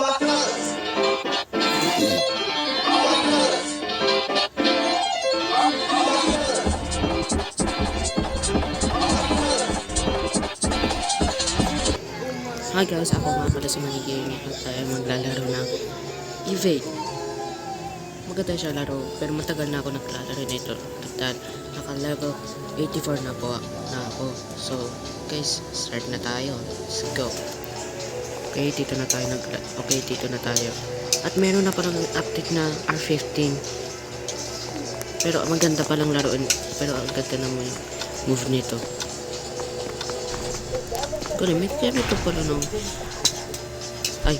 Hi guys, ako nga pala si Manny Game at tayo maglalaro ng Evade. Maganda siya laro, pero matagal na ako naglalaro nito. At naka level 84 na po na ako. So, guys, start na tayo. Let's go. Okay, dito na tayo nag Okay, dito na tayo. At meron na parang update na R15. Pero maganda pa lang laruin. Pero ang ganda naman yung move nito. Kaya may kaya ito pala nung... Ay.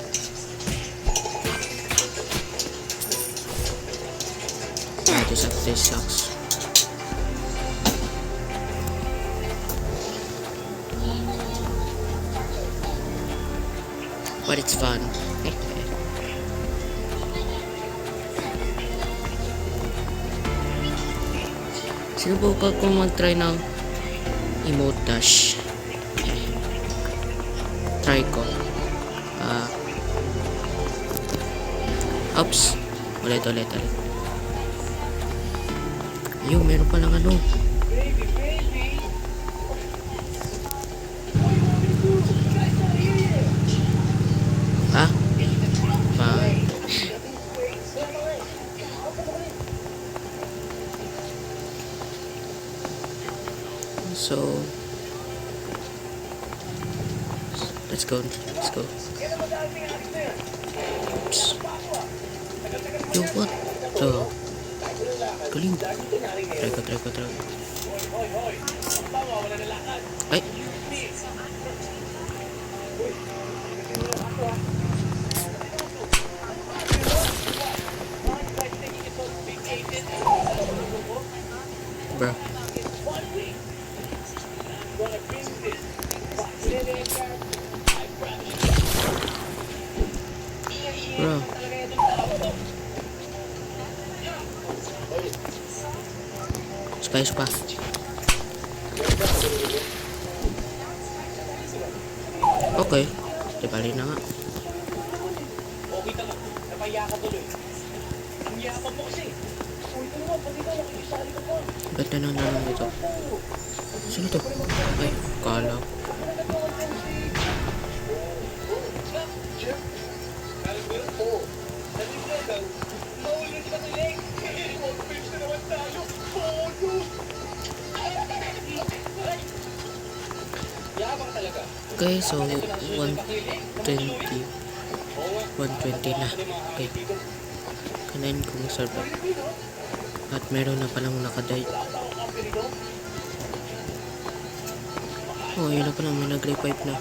This update sucks. But it's fun. Sinubukan ko mag-try ng emote dash. Try ko. Ah. Oops. Ulit, ulit, ulit. Ayun, meron palang ano. Ah? Fine. So, let's go. Let's go. Oops. Yo, what the? Galing. Try ko, try ko, try ko. Ay! Bro. Spice pa. Okay. Di bali na nga. Ganda na naman ito. Sino to? Ay, kala. ko. Okay, so 120 120 na. Okay. Kanain ko ng server. At meron na palang nakaday. Oh, yun na pala. May nag-revive na.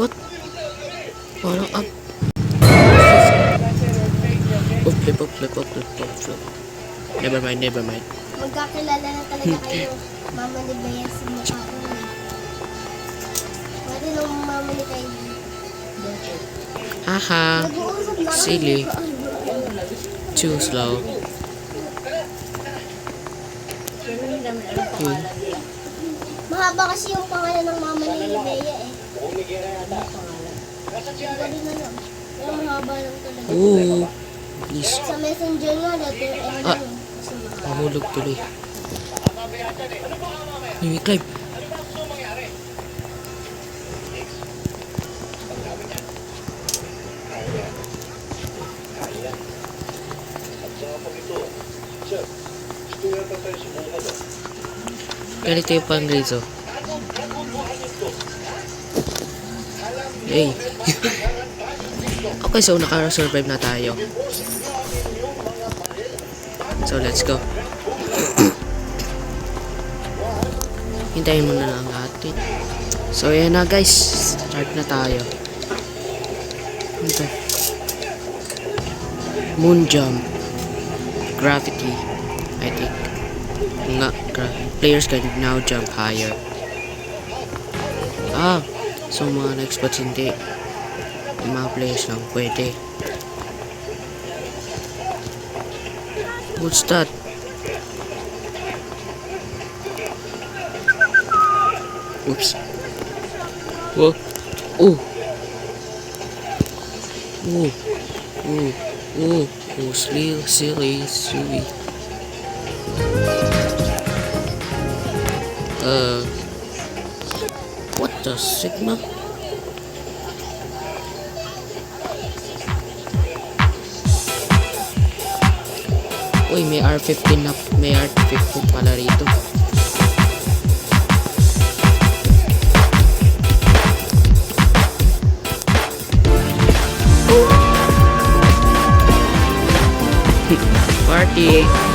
What? Parang up. Oh, flip, oh, flip, oh, flip, oh, flip. Never mind, never mind. Magkakilala na talaga kayo. Mama ni Bayan sa mukha ko. eh. Pwede nung mama ni kayo. Haha. Silly. Too slow. Yun. Mahaba kasi yung pangalan ng mama ni Bea eh. Mahaba lang talaga. Oo. Please. Sa messenger nga, letter M Ah. Mahulog tuloy. May climb. Ganito yung pang grades oh. Hey. okay, so naka-survive na tayo. So, let's go. Hintayin mo na lang natin. So, ayan na guys. Start na tayo. Ano to? Moon jump. Gravity. I think. Nga, players can now jump higher. Ah, so mga experts hindi. Yung mga players lang pwede. What's that? Oops. Whoa. Oh. Oh. Oh. Oh. Oh. Silly, silly, silly. Uh. What the Sigma? Uy, may R15 na, may R15 pala rito. Party!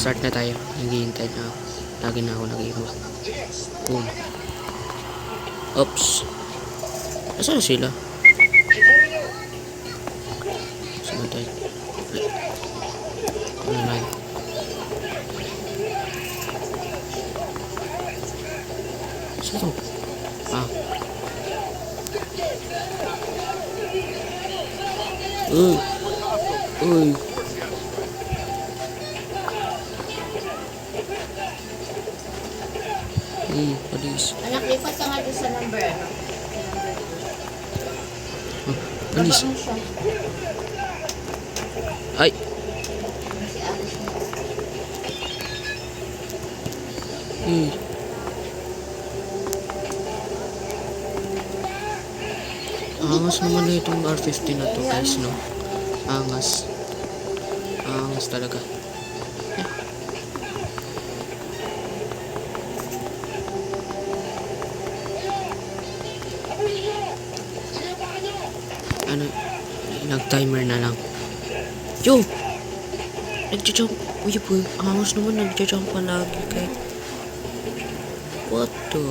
Start na tayo. Naghihintay na ako. Lagi na ako nag-iibo. Boom. Oops. Nasaan na sila? Saan tayo? Ano na yun? Saan to? Ah. Uy. Uy. Hmm, alis. Anak, lipat ka nga doon sa number, ano? Alis. Baba mo siya. Ay, hmm. Angas naman na itong R50 na to guys, no? Angas. Angas talaga. Nag-timer na lang. Yo! Nagja-jump. Uy, boy. Angas naman. Nagja-jump pa lagi kay... What the?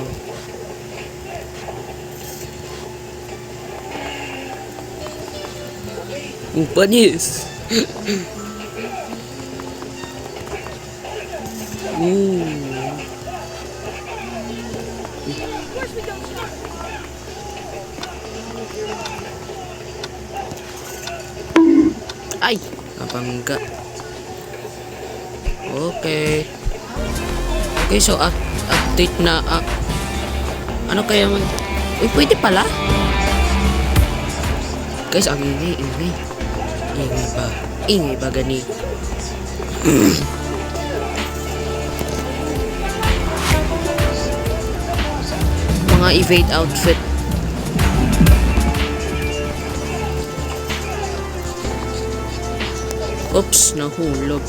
Oh, panis! Ooh. Napangga. Okay. Okay, so up update na ah, ano kaya man? Uy, pwede pala? Guys, ang ingay, ingay. Ingay ba? Ingay ba gani? Mga evade outfit. Oops, nahulog.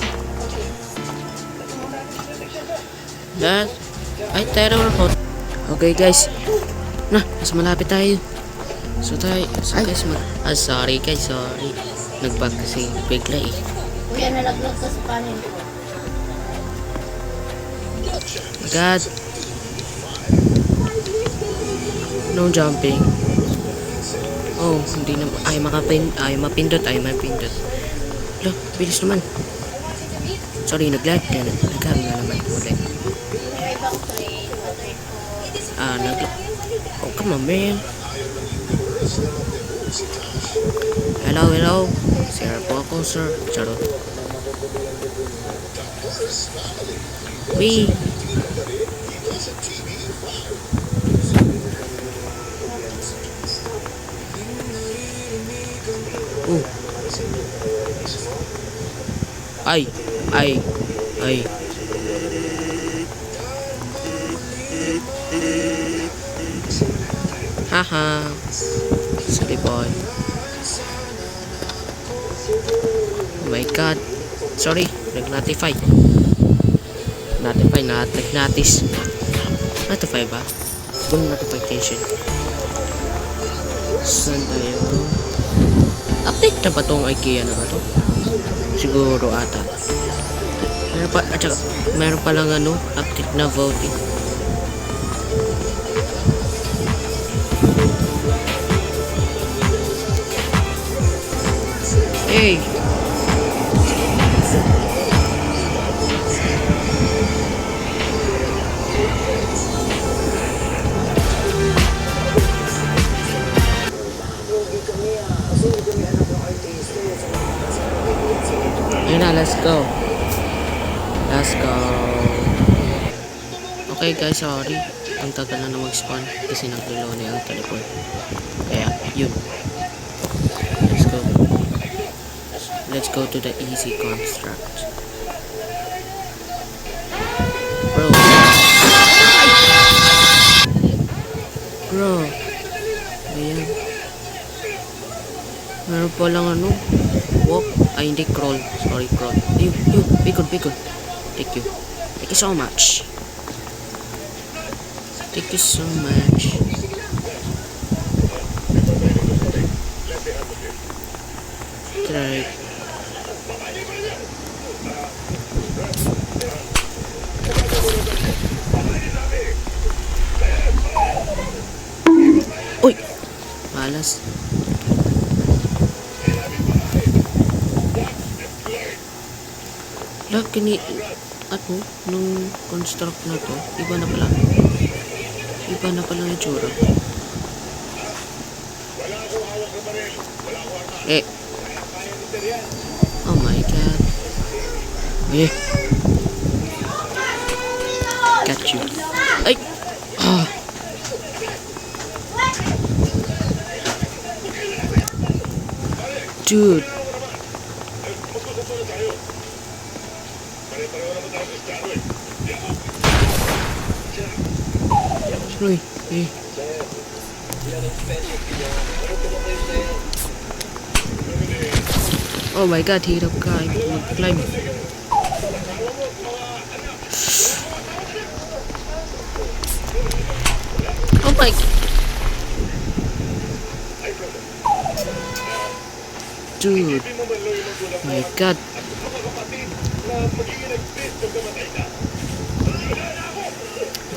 That, ay, terror hot. Okay, guys. Na, mas malapit tayo. So tayo, so guys, mag, ah, sorry guys, sorry. Nag-bug kasi bigla eh. Kuya, nalaglag ka sa panel ko. God. No jumping. Oh, hindi na, ay makapin, ay mapindot, ay mapindot. Lo, bilis naman. Sorry, nag-lag ka na. Nag-lag na naman ulit. Ah, nag Oh, come on, man. Hello, hello. Sir po ako, sir. Charot. Wee. Oh. Ay, ay, ay. Haha. Silly boy. Oh my god. Sorry, nag-notify. Notify na, nag-notice. Notify ba? Full notification. Saan tayo? Update na ba tong IKEA na ba to? Siguro ata. Meron pa, at saka, meron pa lang ano, update na voting. Hey! Let's go. Let's go. Okay guys, sorry. Ang tagal na na mag-spawn kasi naglulo na yung teleport. Kaya, yun. Let's go. Let's go to the easy construct. Bro. Bro. Ayan. Meron palang ano. Walk. Ay, hindi. Crawl. Sorry, crawl. Ayun, yun. Bacon, bacon. Thank you. Thank you so much. Thank you so much. Try. Lah, kini... Ano? Nung construct na to, iba na pala. Iba na pala yung tsura. Eh. Oh my god. Eh. Got you. Ay! Ah! Dude. Uy, eh. Oh my god, hirap ka. Mag-climb. Oh my... Dude. My god.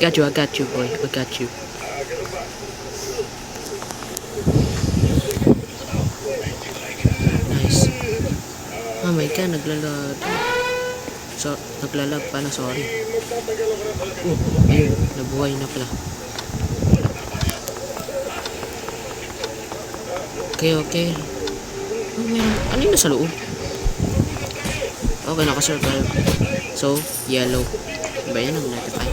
Got you, I got you, boy. I got you. Nice. Oh my god, naglalag. So, naglalag pala, sorry. Oh, nabuhay na pala. Okay, okay. Oh, meron. Ano yung nasa loob? Okay, nakasurvive. So, yellow. Ba yan ang notify?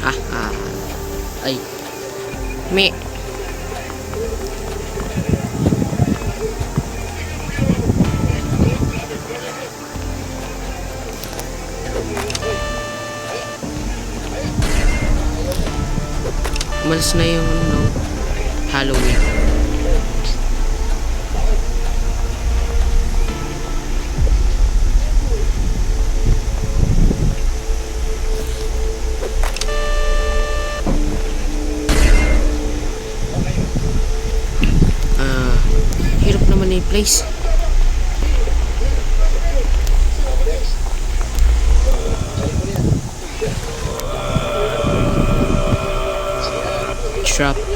Ah, ah. Ay. Me. Umalis na yung ano, Halloween. Ah, hirap naman na yung place. Trap.